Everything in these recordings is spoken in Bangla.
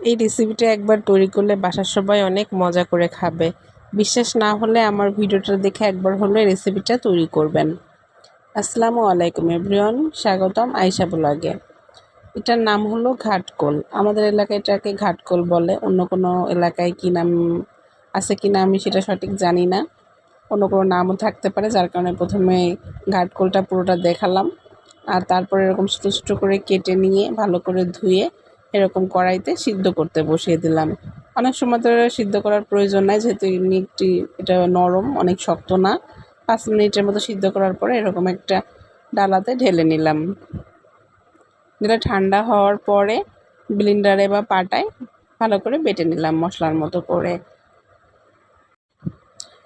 এই রেসিপিটা একবার তৈরি করলে বাসার সবাই অনেক মজা করে খাবে। বিশ্বাস না হলে আমার ভিডিওটা দেখে একবার হলে রেসিপিটা তৈরি করবেন। আসসালামু আলাইকুম এভরিওয়ান স্বাগতম আয়সা ব্লগে। এটার নাম হলো ঘাটকোল। আমাদের এলাকায় এটাকে ঘাটকোল বলে। অন্য কোনো এলাকায় কী নাম আছে কি না আমি সেটা সঠিক জানি না। অন্য কোনো নামও থাকতে পারে, যার কারণে প্রথমে ঘাটকোলটা পুরোটা দেখালাম। আর তারপরে এরকম ছোটো ছোটো করে কেটে নিয়ে ভালো করে ধুয়ে এরকম কড়াইতে সিদ্ধ করতে বসিয়ে দিলাম। অনেক সময় ধরে সিদ্ধ করার প্রয়োজন নাই, যেহেতু এমনি একটি এটা নরম, অনেক শক্ত না। পাঁচ মিনিটের মতো সিদ্ধ করার পরে এরকম একটা ডালাতে ঢেলে নিলাম। যেটা ঠান্ডা হওয়ার পরে ব্লিন্ডারে বা পাটায় ভালো করে বেটে নিলাম মশলার মতো করে।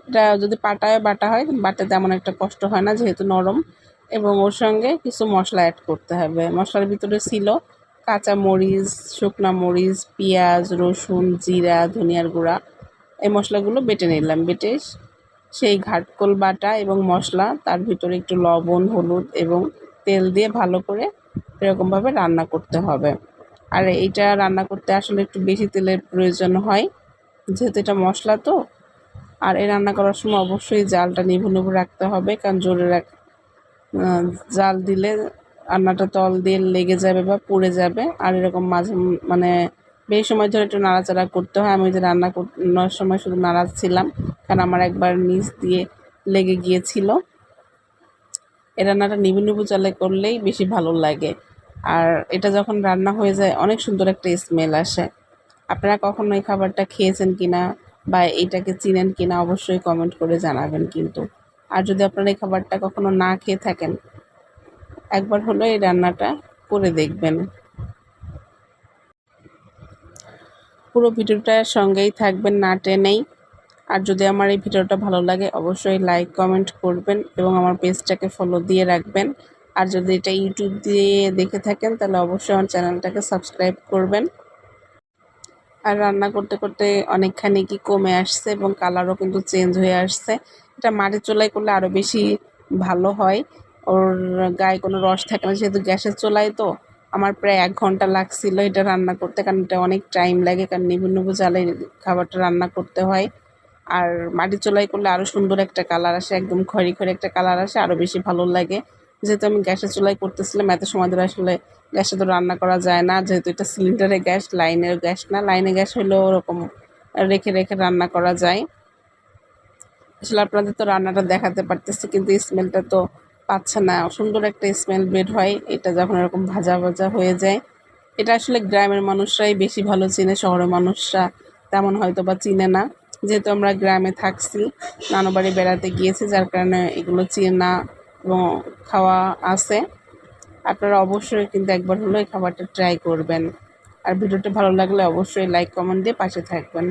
এটা যদি পাটায় বাটা হয় বাটে তেমন একটা কষ্ট হয় না, যেহেতু নরম। এবং ওর সঙ্গে কিছু মশলা অ্যাড করতে হবে। মশলার ভিতরে ছিল কাঁচা মরিচ শুকনো মরিচ, পেঁয়াজ, রসুন, জিরা, ধনিয়ার গুঁড়া, এই মশলাগুলো বেটে নিলাম। বেটে সেই ঘাটকোল বাটা এবং মশলা, তার ভিতরে একটু লবণ, হলুদ এবং তেল দিয়ে ভালো করে এরকমভাবে রান্না করতে হবে। আর এইটা রান্না করতে আসলে একটু বেশি তেলের প্রয়োজন হয়, যেহেতু এটা মশলা তো। আর এই রান্না করার সময় অবশ্যই জালটা নিভু নিভু রাখতে হবে, কারণ জোরে রাখ জাল দিলে রান্নাটা তল দিয়ে লেগে যাবে বা পুড়ে যাবে, আর এরকম মাঝে মানে বেশ সময় ধরে একটু নাড়াচাড়া করতে হয়। আমি যে রান্না করার সময় শুধু নাড়াচ্ছিলাম, কারণ আমার একবার নিচ দিয়ে লেগে গিয়েছিল। এ রান্নাটা নিবু নিবু চালে করলেই বেশি ভালো লাগে। আর এটা যখন রান্না হয়ে যায়, অনেক সুন্দর একটা স্মেল আসে। আপনারা কখনো এই খাবারটা খেয়েছেন কিনা বা এইটাকে চিনেন কিনা অবশ্যই কমেন্ট করে জানাবেন কিন্তু। আর যদি আপনারা এই খাবারটা কখনো না খেয়ে থাকেন একবার হলো এই রান্নাটা করে দেখবেন। পুরো ভিডিওটার সঙ্গেই থাকবেন, না টেনেই আর যদি আমার এই ভিডিওটা ভালো লাগে, অবশ্যই লাইক কমেন্ট করবেন এবং আমার পেজটাকে ফলো দিয়ে রাখবেন। আর যদি এটা ইউটিউব দিয়ে দেখে থাকেন, তাহলে অবশ্যই আমার চ্যানেলটাকে সাবস্ক্রাইব করবেন। আর রান্না করতে করতে অনেকখানি কি কমে আসছে এবং কালারও কিন্তু চেঞ্জ হয়ে আসছে। এটা মাটির চুলায় করলে আরও বেশি ভালো হয়। ওর গায়ে কোনো রস থাকে না, যেহেতু গ্যাসের চুলায় তো আমার প্রায় এক ঘণ্টা লাগছিল এটা রান্না করতে, কারণ এটা অনেক টাইম লাগে, কারণ নিবু নিবু জালে খাবারটা রান্না করতে হয়। আর মাটির চুলায় করলে আরও সুন্দর একটা কালার আসে, একদম খড়ি খড়ি একটা কালার আসে আরও বেশি ভালো লাগে। যেহেতু আমি গ্যাসের চুলায় করতেছিলাম, এত সময় ধরে আসলে গ্যাসে তো রান্না করা যায় না, যেহেতু এটা সিলিন্ডারের গ্যাস, লাইনের গ্যাস না, লাইনে গ্যাস হলেও ওরকম রেখে রেখে রান্না করা যায়। আসলে আপনাদের তো রান্নাটা দেখাতে পারতেছি, কিন্তু স্মেলটা তো পাচ্ছে না সুন্দর একটা স্মেল বের হয়, এটা যখন এরকম ভাজা ভাজা হয়ে যায়, এটা আসলে গ্রামের মানুষরাই বেশি ভালো চিনে, শহরের মানুষরা তেমন হয়তো বা চিনে না। যেহেতু আমরা গ্রামে থাকছি, নানু বাড়ি বেড়াতে গিয়েছি, যার কারণে এগুলো চেনা এবং খাওয়া আছে। আপনারা অবশ্যই কিন্তু একবার হলেও এই খাবারটা ট্রাই করবেন। আর ভিডিওটা ভালো লাগলে অবশ্যই লাইক কমেন্ট দিয়ে পাশে থাকবেন।